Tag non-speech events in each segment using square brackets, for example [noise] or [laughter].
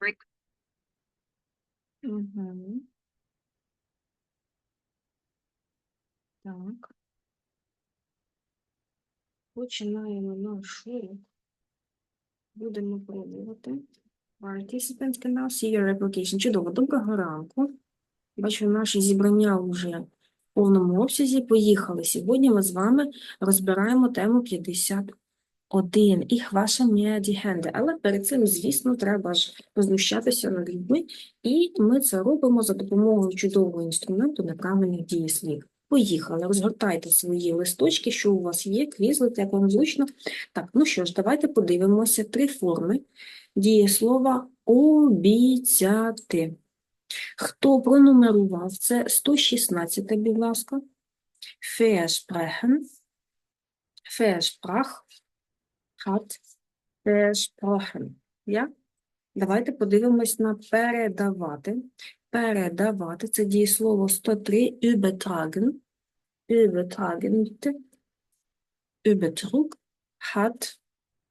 Brick. Угу. Так. Починаємо наш урок. Будемо пробувати. Participants can now see your application. Чудово, доброго ранку. Бачу, наші зібрання вже в повному обсязі. Поїхали. Сьогодні ми з вами розбираємо тему 51. Ich wasche mir die Hände. Але перед цим, звісно, треба ж познущатися над людьми. І ми це робимо за допомогою чудового інструменту неправильних дієслів. Поїхали, розгортайте свої листочки, що у вас є, квізлите, як вам зручно. Так, ну що ж, давайте подивимося три форми дієслова обіцяти. Хто пронумерував? Це 116, будь ласка. Versprechen. Versprach. Hat. Versprochen. Я? Давайте подивимось на передавати. Передавати це дієслово 103 übertragen. Übertragen. Übertrug. Hat.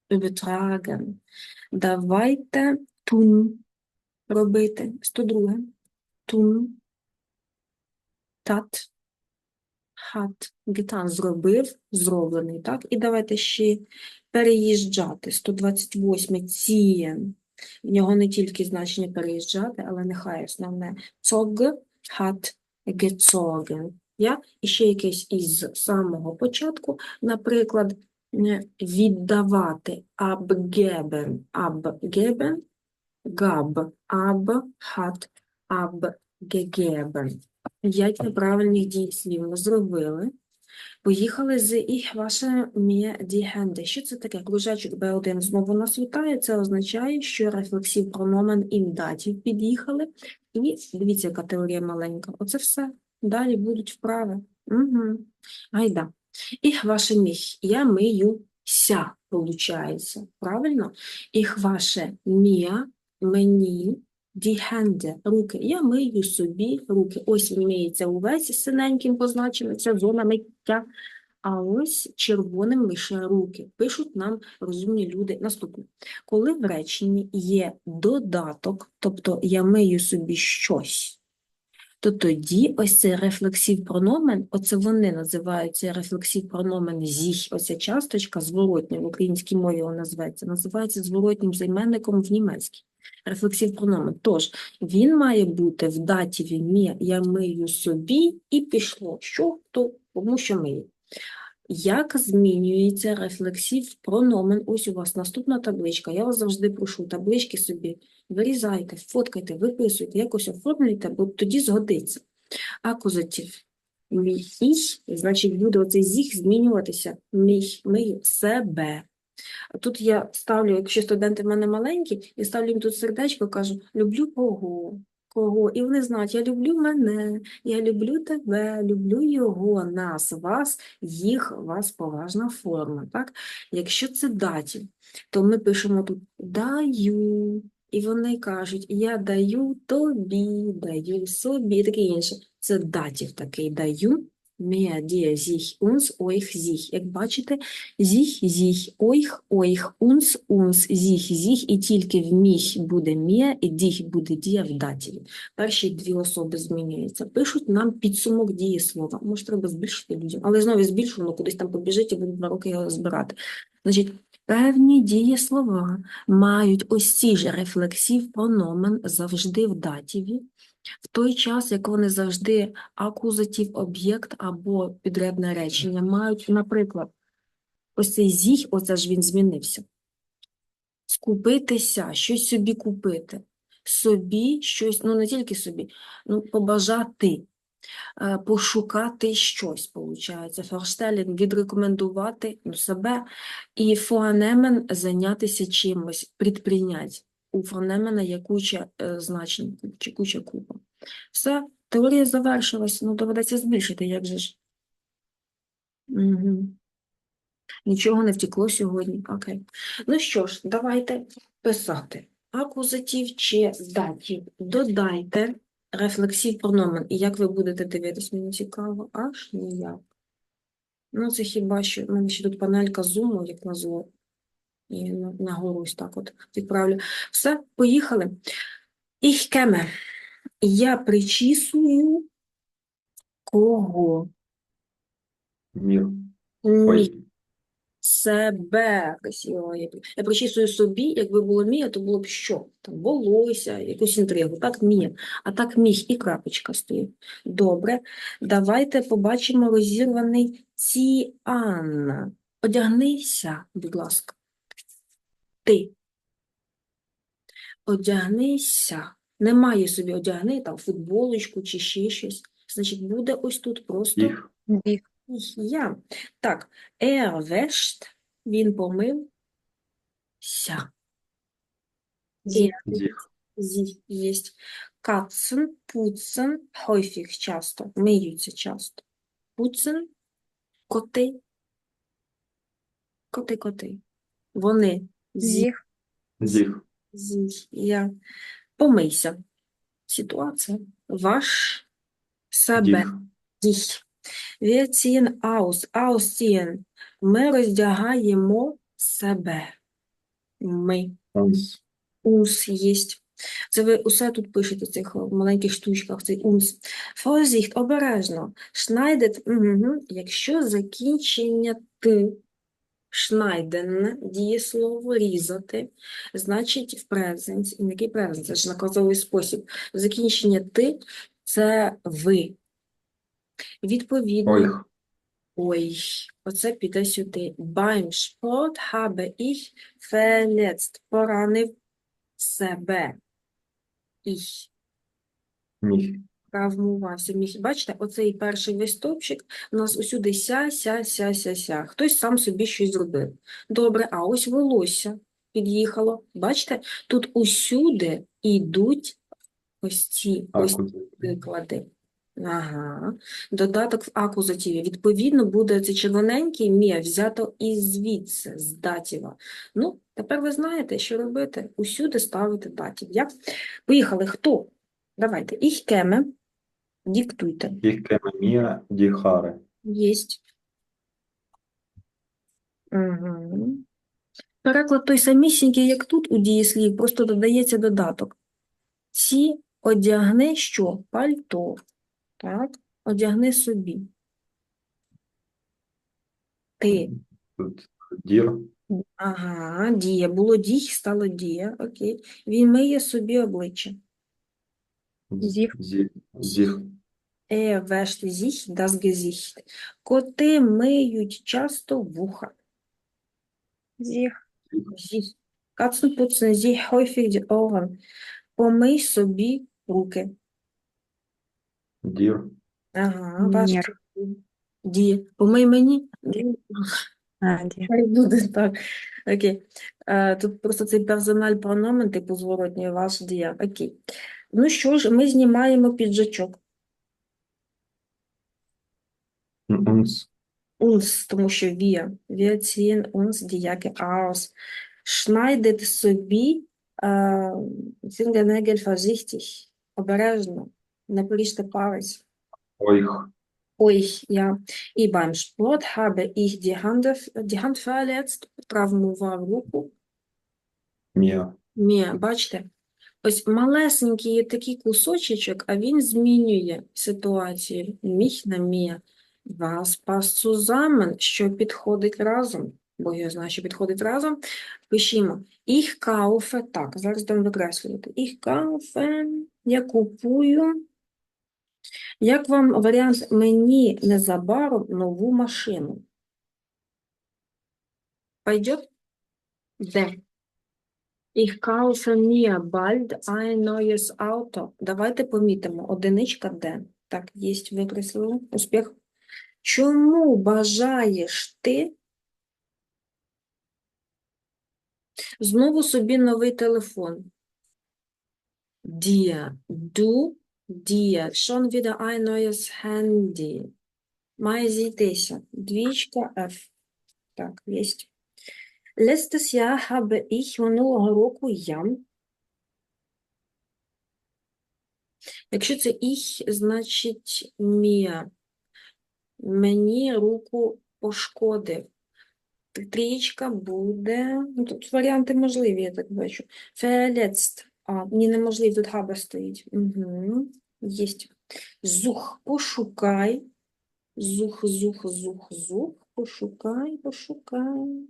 Übertragen. Давайте tun робити. 102. Tun. Tat. Hat. Getan. Зробив, зроблений. Так? І давайте ще переїжджати. 128. Ziehen. В нього не тільки значення переїжджати, але нехай основне. Zog hat gezogen. Я? І ще якесь із самого початку, наприклад, віддавати abgeben, abgeben, gab, ab, hat, abgegeben. П'ять неправильних дієслів ми зробили. Поїхали з «Ich wasche mir die Що це таке? Кружечок B1 знову нас вітає. Це означає, що рефлексів прономен і датів під'їхали. І дивіться, яка теорія маленька. Оце все. Далі будуть вправи. Угу. Гайда. Ich wasche mich. Я миюся, получається. Правильно? Ich wasche mir, мені, die Hände, руки. Я мию собі руки. Ось він миється увесь синеньким позначеним, це зона миття. А ось червоним лише руки. Пишуть нам розумні люди. Наступне. Коли в реченні є додаток, тобто я мию собі щось, то тоді ось цей рефлексив прономен, оце вони називаються рефлексив прономен зіх, оця часточка зворотня, в українській мові вона називається, називається зворотнім займенником в німецькій. Рефлексив прономен. Тож, він має бути в датіві «мє», я мию собі і пішло. Що? То, тому що мию. Як змінюється рефлексив прономен? Ось у вас наступна табличка. Я вас завжди прошу, таблички собі вирізайте, фоткайте, виписуйте, якось оформлюйте, бо тоді згодиться. Акузатив. Мій, значить, буде оцей зіх змінюватися. Мій, мию себе. Тут я ставлю, якщо студенти в мене маленькі, я ставлю їм тут сердечко, кажу, люблю кого, кого. І вони знають, я люблю мене, я люблю тебе, люблю його, нас, вас, їх, вас поважна форма. Так? Якщо це датів, то ми пишемо тут даю, і вони кажуть, я даю тобі, даю собі, таке інше. Це датів такий даю. Mehr, dir, sich, uns, euch, sich. Як бачите, sich, sich, euch, euch, uns, uns, sich, sich, і тільки в міх буде mehr, і dich буде dir в датіві. Перші дві особи змінюються. Пишуть нам підсумок дієслова. Може, треба збільшити людям. Але знову збільшу, воно кудись там побіжить і буду два роки його збирати. Значить, певні дієслова мають ось ці ж рефлексів прономен завжди в датіві, в той час, як вони завжди акузатив, об'єкт або підрядне речення мають, наприклад, ось цей зіх, оце ж він змінився. Скупитися, щось собі купити. Собі щось, ну не тільки собі, ну побажати, е, пошукати щось, виходить. Форштелін відрекомендувати ну, себе і фоанемен зайнятися чимось, предпринять. У фонемена є куча е, значень, куча купа. Все, теорія завершилась, ну доведеться збільшити, як же ж. Угу. Нічого не втекло сьогодні. Окей. Ну що ж, давайте писати. Акузатив чи датів. Додайте рефлексів прономен. І як ви будете дивитись, мені цікаво, аж ніяк. Ну, це хіба що, у мене ще тут панелька зуму, як назло. І на- нагору ось так от відправлю. Все, поїхали. Ich käme. Я причісую кого? Ні, Ой. себе. Я, я причісую собі, якби було мія, то було б що? Там волосся, якусь інтригу. Так мія. А так міг і крапочка стоїть. Добре. Давайте побачимо розірваний ціан. Одягнися, будь ласка. Ти. Одягнися. Немає собі одягни там футболочку чи ще щось. Значить, буде ось тут просто Их. Їх. я. Так, er wäscht, він помив. Ся. Зі. Єсть. Katzen putzen häufig часто. Миються часто. Putzen – коти. Коти, коти. Вони. Зі. Зіх. Дих. Зі. Я. Помийся. Ситуація. Ваш себе. Dich. Wir ziehen aus. Ausziehen. Ми роздягаємо себе. Ми. Uns. Uns єсть. Це ви усе тут пишете в цих маленьких штучках, цей uns. Vorsicht, обережно. Schneidet, угу. якщо закінчення ти, schneiden, дієслово різати, значить в present, і який present, це ж наказовий спосіб. Закінчення ти – це ви. Відповідно, Euch. Ой, оце піде сюди. Beim Sport habe ich verletzt. Поранив себе. Ich. Mich. Травмувався. Міг. Бачите, оцей перший весь стовпчик у нас усюди ся, ся, ся, ся, ся. Хтось сам собі щось зробив. Добре, а ось волосся під'їхало. Бачите, тут усюди йдуть ось ці ось приклади. Ага. Додаток в акузативі. Відповідно, буде це червоненький мє взято із звідси, з датіва. Ну, тепер ви знаєте, що робити. Усюди ставити датів. Я? Поїхали. Хто? Давайте. Käme. Диктуйте. Käme mir. Єсть. Угу. Переклад той самісінький, як тут у дієслів, просто додається додаток. Ці одягни що? Пальто. Так? Одягни собі. Ти. Тут dir. Ага, дія. Було дій, стало дія. Окей. Він миє собі обличчя. Зіх. Зих. Er wäscht sich das Gesicht. Коти миють часто вуха. Зіх. Sich. Katzen putzen sich häufig die Ohren. Помий собі руки. Dir. Ага, ваш Нір. дія. Помий мені. Ді. А, ді. Хай буде так. Окей. Е, Тут просто цей персональ прономен, типу зворотній ваш дія. Окей. Ну що ж, ми знімаємо піджачок. Uns. Uns, тому що wir. Wir ziehen uns діяки aus. Schneidet собі е, Fingernägel vorsichtig. Обережно. Не поріжте палець. Euch. Ой, я. І beim Sport habe ich die Hand, die Hand verletzt. Травмував руку. Mir. Мія, бачите? Ось малесенький такий кусочечок, а він змінює ситуацію. Міх на мія. Was passt zusammen, що підходить разом. Бо я знаю, що підходить разом. Пишімо. Ich kaufe, так, зараз будемо викреслювати. Ich kaufe, я купую. Як вам варіант мені незабаром нову машину? Пойдет? Де? Ich kaufe mir bald ein neues Auto. Давайте помітимо. Одиничка де? Так, є, викреслили. Успіх. Чому бажаєш ти знову собі новий телефон? Dir, du, dir, schon wieder ein neues Handy. Має зійтися. Двічка F. Так, єсть. Letztes Jahr habe ich минулого року я. Якщо це ich, значить mir. Мені руку пошкодив. Трієчка буде. Ну, тут варіанти можливі, я так бачу. Verletzt. А, ні, неможливо, тут хаба стоїть. Угу. Єсть. Зух, пошукай. Зух, зух, зух, зух. Пошукай, пошукай.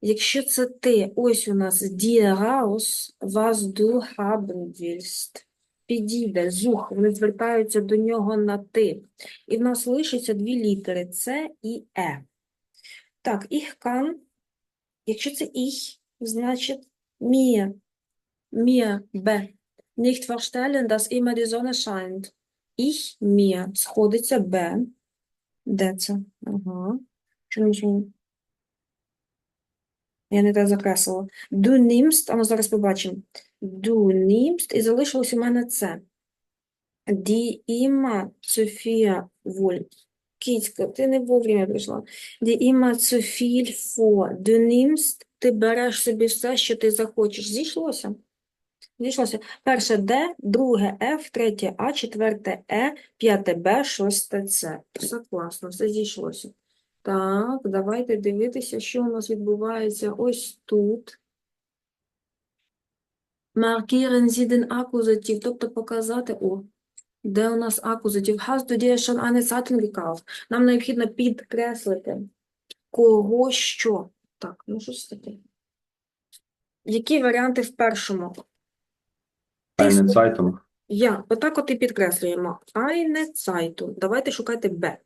Якщо це ти, ось у нас raus, was du haben willst. Підійде, зух, вони звертаються до нього на ти. І в нас лишиться дві літери С і Е. Так, kann, якщо це ich, значить mir, mir, Б. Nicht vorstellen, dass immer die Sonne scheint. Ich, mir, сходиться Б. Де це? Ага. Чому не- Я не так закреслила. Du nimmst, а ми зараз побачимо. Du nimmst, і залишилось у мене це. Die immer zu viel wohl. Кіцька, ти не вовремя прийшла. Die immer zu viel vor. Du nimmst, ти береш собі все, що ти захочеш. Зійшлося? Зійшлося. Перше Д, друге Ф, третє А, четверте Е, п'яте Б, шосте С. Все класно, все зійшлося. Так, давайте дивитися, що у нас відбувається ось тут. Markieren Sie den Akkusativ, тобто показати, о, де у нас акузатив? Hast du dir schon eine Zeitung gekauft? Нам необхідно підкреслити, кого що. Так, ну що це таке? Які варіанти в першому? Eine Zeitung. Я. Отак от і підкреслюємо. Eine Zeitung. Давайте шукати Б.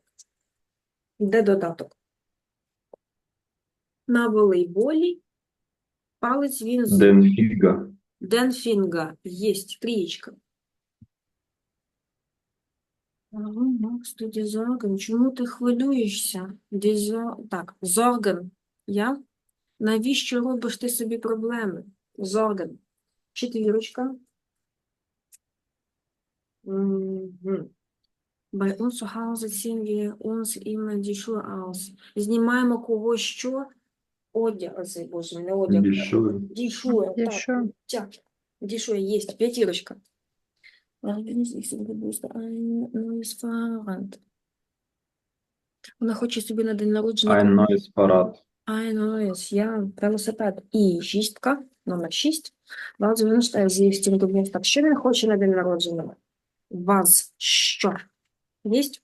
Де додаток? На волейболі палець він з Den Flieger. Денфінга. Єсть. Трієчка. Ага, Макс, dir Чому ти хвилюєшся? Die Так, Sorgen. Я? Навіщо робиш ти собі проблеми? Sorgen. Четвірочка. Bei uns zu Hause ziehen wir uns immer. Знімаємо кого що? Одяг, оцей, боже, не одяг. Die Schuhe. Дішує, так, Дішує. так. Дішує, є, п'ятірочка. Wenn sich so bewusst ein neues Fahrrad. Вона хоче собі на день народження Ein neues Fahrrad. ein neues, я, велосипед. І шістка, номер шість. Вас винштає зі всім добром. Так, що він хоче на день народження? Вас що? Єсть?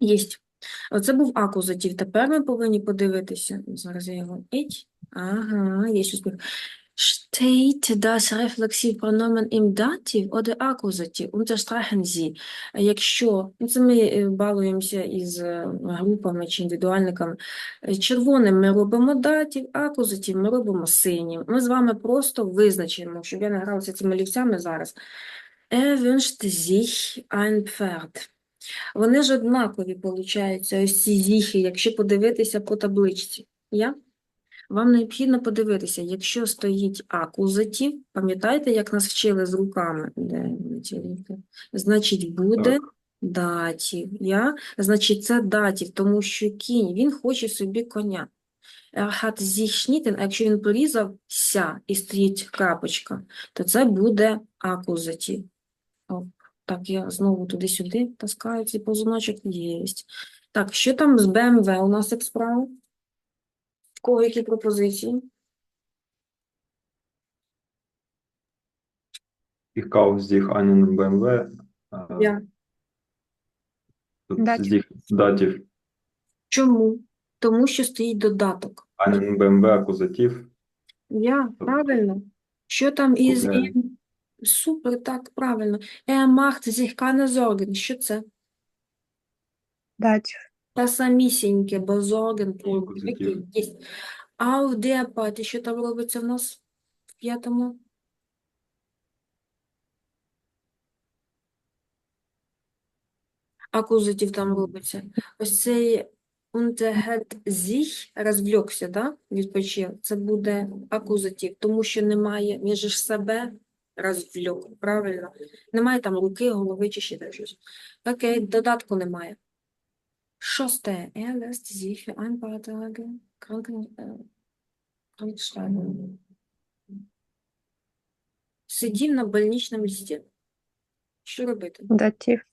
Єсть. Оце був акузатив. Тепер ми повинні подивитися. Зараз я його іть. Ага, є успіх. Steht das Reflexivpronomen im Dativ oder Akkusativ? Unterstreichen Sie. Якщо, ну це ми е, балуємося із е, групами чи індивідуальниками. Червоним ми робимо датів, акузатив ми робимо синім. Ми з вами просто визначимо, щоб я не гралася цими олівцями зараз. Er wünscht sich ein Pferd. Вони ж однакові, виходить, ось ці зіхи, якщо подивитися по табличці. Я? Вам необхідно подивитися, якщо стоїть акузатив, пам'ятаєте, як нас вчили з руками? Де? Значить, буде Так. датів. Я? Значить, це датів, тому що кінь, він хоче собі коня. Sich schnitten, а якщо він порізався і стоїть крапочка, то це буде акузатив. Оп. Так, я знову туди-сюди таскаю цей позуночок. Єсть. Так, що там з БМВ у нас як справи? В кого які пропозиції? Ich kaufe sich einen BMW. Äh, Я. Dativ. sich Dativ. Чому? Тому що стоїть додаток. Einen BMW Akkusativ. Я, правильно. Що там із. «ім»? Супер, так, правильно. Er macht sich keine Sorgen. Що це? Датів. Та самісіньке, бо Sorgen є. А в деапаті що там робиться в нас в п'ятому? Акузатив там робиться. Ось цей unterhält sich, розвлікся, да? Відпочив. Це буде акузатив, тому що немає, він же ж себе розвлік, правильно? Немає там руки, голови чи ще так щось. Окей, додатку немає. Шосте. Er lässt sich für ein paar Tage kranken, äh, krankschreiben. Сидів на больничному листі. Що робити? Датів.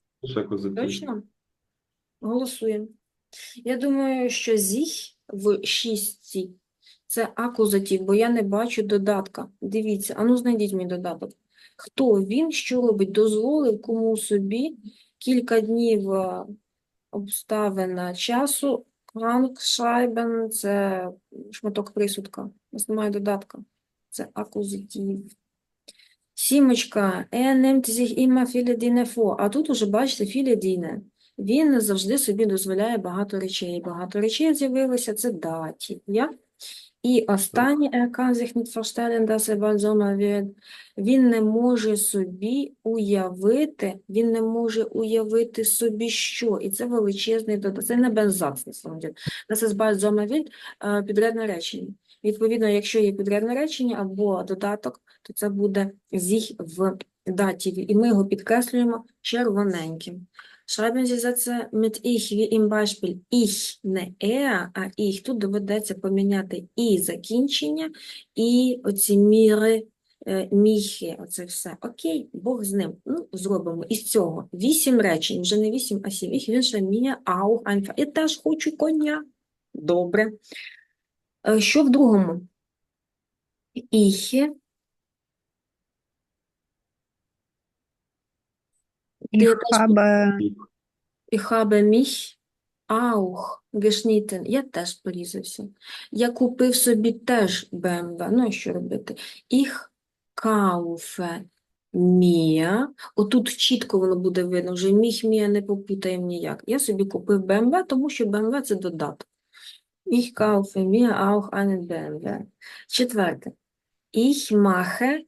Точно? Голосуємо. Я думаю, що зіх в шістці це акузатив, бо я не бачу додатка. Дивіться, ану знайдіть мій додаток. Хто він, що робить? Дозволив кому собі кілька днів е, обставина часу. Krankschreiben – це шматок присудка. У нас немає додатка. Це акузатив. Сімочка. Immer viele Dinge vor. А тут уже, бачите, Dinge. Він завжди собі дозволяє багато речей. Багато речей з'явилося, це даті. Я? І останнє, er kann sich nicht vorstellen, dass er bald Sommer wird. Він не може собі уявити, він не може уявити собі що. І це величезний додаток. Це не бензац, на самом деле. Bald Sommer wird, е, підрядне речення. Відповідно, якщо є підрядне речення або додаток, то це буде зіх в датіві. І ми його підкреслюємо червоненьким. Schreiben Sie Sätze mit ich, wie im Beispiel ich, не er, а ich. Тут доведеться поміняти і закінчення, і оці міри, е, міхи, оце все. Окей, Бог з ним. Ну, зробимо із цього вісім речень, вже не вісім, а сім. Ich wünsche mir auch einfach. Я теж хочу коня. Добре. Е, Що в другому? Ich. Ich habe, Ich habe mich auch geschnitten. Я теж порізався. Я купив собі теж BMW. Ну, а що робити? Ich kaufe mir. Отут чітко воно буде видно, вже міг, мія не попутаємо ніяк. Я собі купив BMW, тому що BMW – це додаток. Ich kaufe mir auch einen BMW. Четверте. Ich mache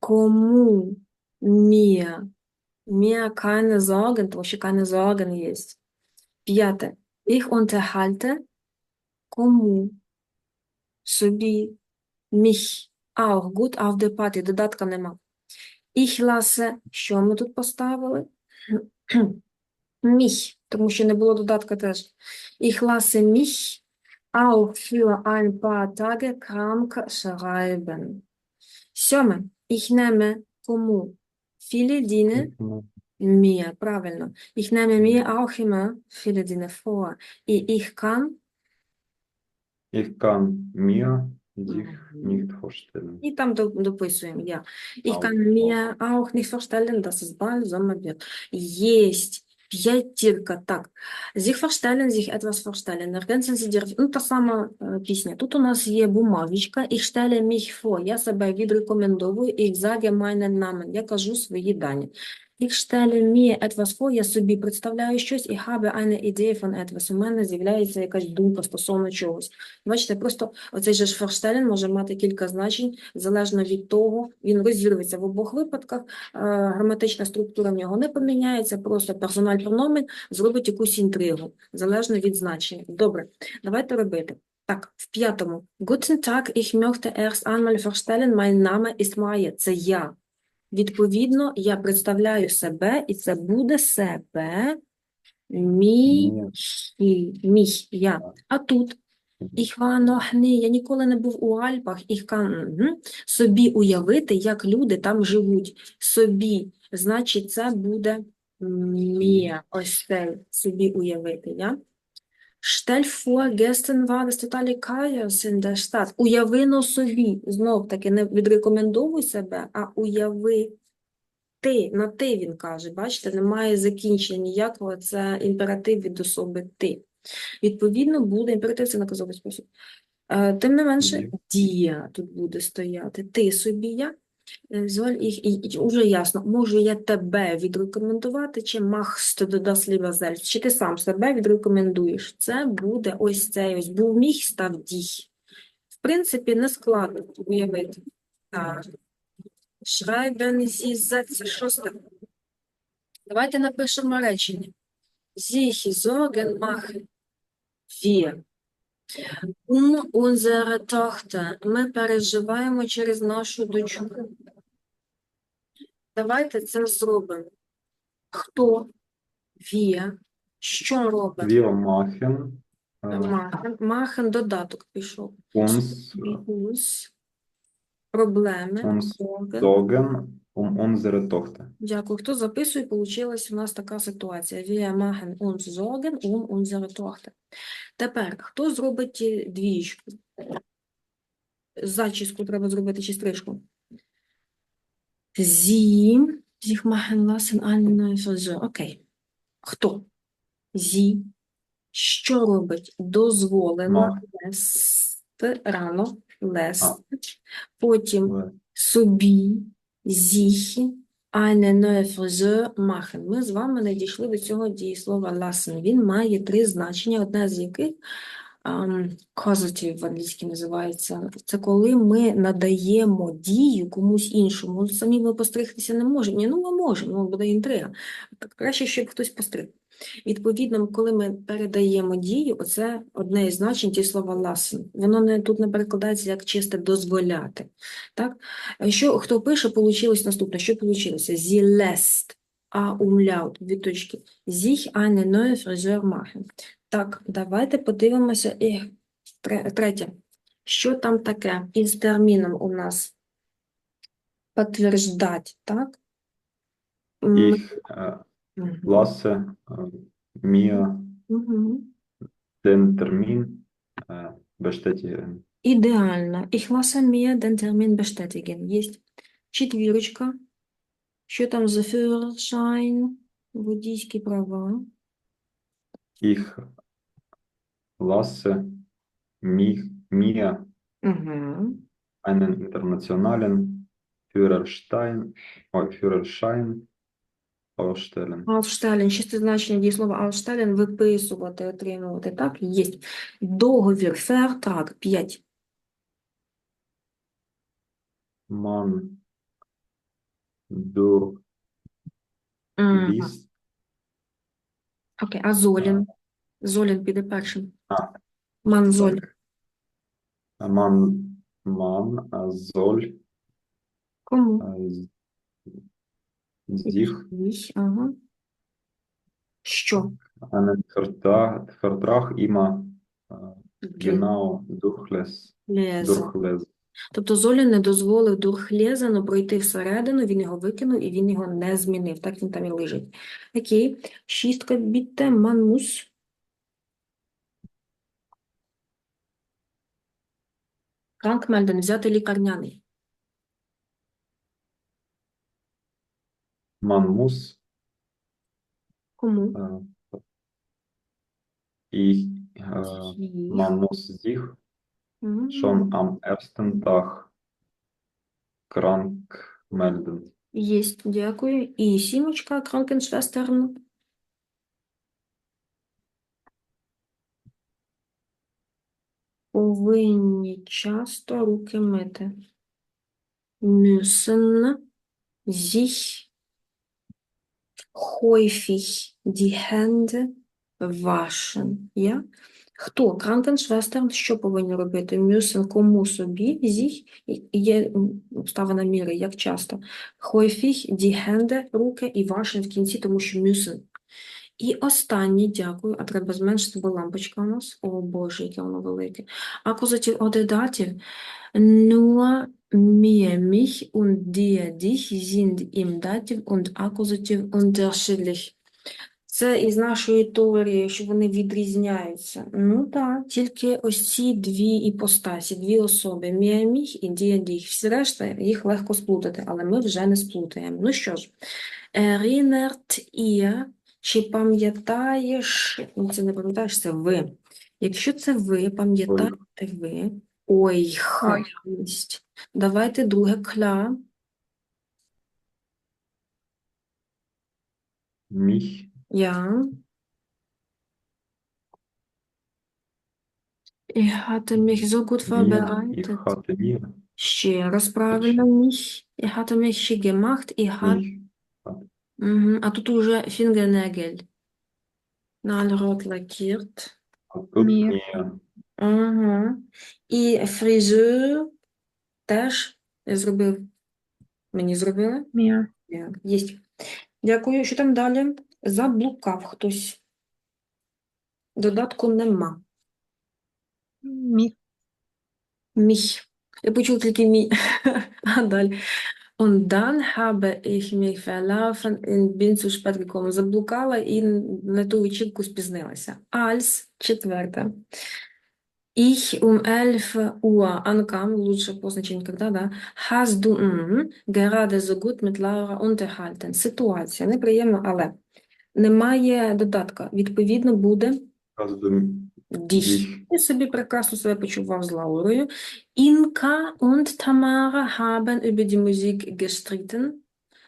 кому mir mir keine Sorgen, що keine Sorgen є. П'яте. Ich unterhalte кому собі mich auch gut auf der Party. Додатка нема. Ich lasse, що ми тут поставили? Mich, тому що не було додатка теж. Ich lasse mich auch für ein paar Tage krank schreiben. Сьоме. Ich nehme кому? Viele Dinge Mir, правильно. Ich nehme mir auch immer viele Dinge vor. И ich kann, Ich kann mir dich Mhm. nicht vorstellen. і там до- дописуємо я. Ich Auch, kann mir auch nicht vorstellen, dass es bald Sommer wird. Есть. П'ятірка, так. Sich vorstellen, sich etwas vorstellen. Ergänzen Sie. Ну, та сама е, пісня. Тут у нас є бумажечка. Ich stelle mich. Я себе відрекомендовую. Ich sage meinen. Я кажу свої дані. Ich stelle mir etwas vor. Я собі представляю щось. Ich habe eine Idee von etwas. У мене з'являється якась думка стосовно чогось. Бачите, просто оцей же ж може мати кілька значень, залежно від того, він розірветься в обох випадках. Граматична структура в нього не поміняється, просто персональ прономен зробить якусь інтригу, залежно від значення. Добре, давайте робити. Так, в п'ятому. Guten Tag, ich möchte erst einmal vorstellen, mein Name ist Maja. Це я. Відповідно, я представляю себе, і це буде себе, мій, мій, я. А тут nie, я ніколи не був у Альпах, ich собі уявити, як люди там живуть. Собі, значить, це буде mir, ось це, собі уявити, я? Stell vor, gestern war das totale Chaos in der Stadt. Собі, знов таки, не відрекомендовуй себе, а уяви ти, на ти він каже, бачите, немає закінчення ніякого, це імператив від особи ти. Відповідно, буде імператив це наказовий спосіб. Е, Тим не менше, дія тут буде стояти. Ти собі я. Е, Зваль їх, і, уже ясно, можу я тебе відрекомендувати, чи du das lieber selbst, чи ти сам себе відрекомендуєш. Це буде ось цей ось був міг, став дій. В принципі, не складно уявити. Так. Schreiben Sie Sätze. Шосте. Давайте напишемо речення. Sich Sorgen machen wir. Um unsere Tochter. Ми переживаємо через нашу дочку. Давайте це зробимо. Хто? Wir. Що робимо? Wir machen äh. Machen додаток пішов. uns Uns. Проблеми. Uns Sorgen. Sorgen um unsere Tochter. Дякую. Хто записує, получилась у нас така ситуація. Wir machen uns Sorgen um unsere Tochter. Тепер, хто зробить ті двієчку? Зачіску треба зробити чи стрижку? Sie sich machen lassen eine neue Окей. Хто? Sie. Що робить? Дозволено. Лест. Рано. Лест. Потім собі, sich, eine neue Friseur machen. Ми з вами надійшли до цього дієслова lassen. Він має три значення, одне з яких um, causative в англійській називається. Це коли ми надаємо дію комусь іншому. Самі ми постригтися не можемо. Ні, ну ми можемо, ну буде інтрига. Так Краще, щоб хтось постриг. Відповідно, коли ми передаємо дію, оце одне із значень дієслова lassen. Воно не, тут не перекладається як чисте дозволяти. Так? Е, Що, хто пише, получилось наступне. Що получилося? Lässt, а умляут, дві точки. Sich eine neue Frisur machen. Так, давайте подивимося. І третє. Що там таке із терміном у нас? Подтверждать, так? М, Äh, äh, den Termin äh, bestätigen. Ідеально. Ich lasse mir den Termin bestätigen. Єсть. Четвірочка. Що там за Führerschein? Водійські права. Ich lasse mich, mir Угу. einen internationalen Führerschein, ой, Führerschein ausstellen. Aufstellen. Шесте значення дієслова Aufstellen. Виписувати, отримувати. Так? Єсть. Договір. Vertrag. П'ять. Man du Мгм. Окей. А Золін? Золін піде першим. А. Ман Золь. так. Man, man soll Кому? äh, Їх. Ага. Що? Vertrag immer äh, genau durchles, Лезен. durchlesen. Тобто Золін не дозволив Дурхлєзену пройти всередину, він його викинув і він його не змінив. Так він там і лежить. Окей. Шістка бітте, манмус. Кранкмельден, взяти лікарняний. Man muss Кому? äh, ich, äh, Їх. man muss sich Мгм. schon am ersten Tag krank melden. Єсть, дякую. І сімочка, Кранкеншвестерн. Повинні часто руки мити. Müssen sich häufig die Hände waschen. Я? Хто? Кранкеншвестерн що повинні робити? Мюсен кому собі? зіх є обставина міри, як часто. Хойфіх, die Hände, руки і вашен в кінці, тому що müssen. І останнє, дякую, а треба зменшити, бо лампочка у нас. О Боже, яке воно велике. Акузатив oder датів. Nur mir, mich und dir, dich sind im Dativ und Akkusativ unterschiedlich. Це із нашої теорії, що вони відрізняються. Ну так, тільки ось ці дві іпостасі, дві особи, mich і dich. Всі решта, їх легко сплутати, але ми вже не сплутаємо. Ну що ж, erinnert ihr, чи пам'ятаєш, ну це не пам'ятаєш, це ви. Якщо це ви, пам'ятаєте ви, ой, хамість. Давайте друге кля. Mich, Ja. Ich hatte mich so gut mir, ich hatte mir, Ще раз правильно mich. Ich hatte mich gemacht. Ich hatte... Мгм. А тут уже Fingernägel. Knallrot lackiert. а тут Mir. mir, Ага. І фризур теж зробив. Мені зробили? Mir. Так, Єсть. Дякую. Що там далі? Заблукав хтось. Додатку нема. Mich. Мій. Я почув тільки мій. [laughs] А далі. Und dann habe ich mich verlaufen und bin zu spät gekommen. Заблукала і на ту вечірку спізнилася. Als четверте. Ich um 11 Uhr ankam, лучше позначень, когда, да, hast du mm, gerade so gut mit Laura unterhalten. Ситуація неприємна, але немає додатка. Відповідно, буде Hast du dich. Я собі прекрасно себе почував з Лаурою. Інка und Tamara haben über die Musik gestritten.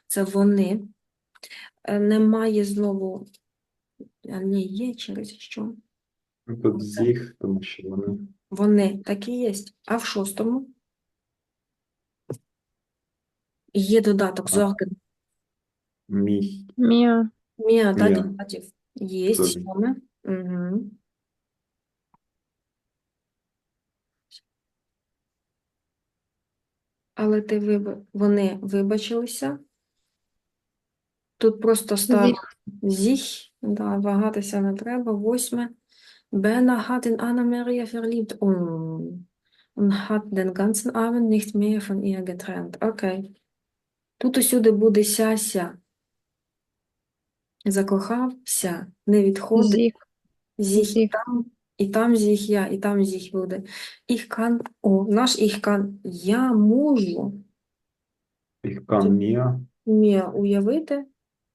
Це вони. Немає знову. А, ні, є через що. Тут sich, тому що вони Вони такі є. А в шостому? Є додаток А. зорген. mich, Mir. Мія, да, додатів. Є сьоме. Угу. Але ти виб... вони вибачилися. Тут просто став зіх, да, вагатися не треба. Восьме. Бена hat in Anna-Maria verliebt und, und hat den ganzen Abend nicht mehr von ihr getrennt. Окей. Тут усюди буде ся-ся. Закохався, не відходить. Зіх Зіх. там, і там зіх я, і там зіх буде. Ich kann, о, наш ich kann, я можу ich kann mir Мія уявити.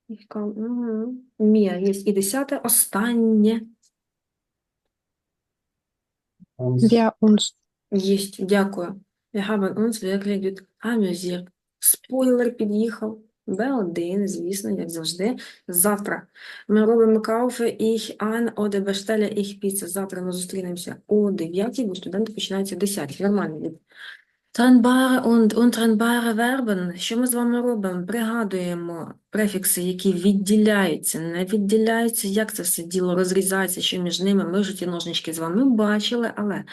Ich kann, угу. Мія є. І десяте, останнє. uns Wir uns. Єсть, дякую. Wir haben uns wirklich gut amüsiert. Спойлер під'їхав. Б1, звісно, як завжди. Завтра ми робимо кауфе ich an oder bestelle ich Pizza. Завтра ми зустрінемося о 9, бо студенти починаються о 10. Нормально. Trennbare und untrennbare Verben. Що ми з вами робимо? Пригадуємо префікси, які відділяються, не відділяються, як це все діло розрізається, що між ними. Ми ж ті ножнички з вами бачили, але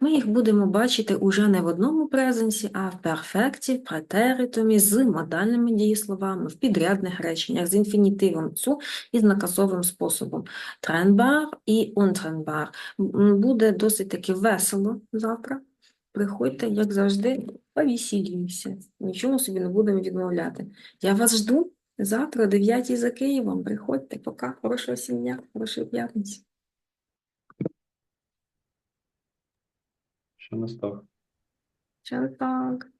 ми їх будемо бачити уже не в одному презенсі, а в перфекті, в претеритумі, з модальними дієсловами, в підрядних реченнях, з інфінітивом цу і з наказовим способом. Тренбар і унтренбар. Буде досить таки весело завтра. Приходьте, як завжди, повісілімося. Нічому собі не будемо відмовляти. Я вас жду завтра о 9 за Києвом. Приходьте, пока. Хорошого сім'я, хорошої п'ятниці. що настав. Чао, так.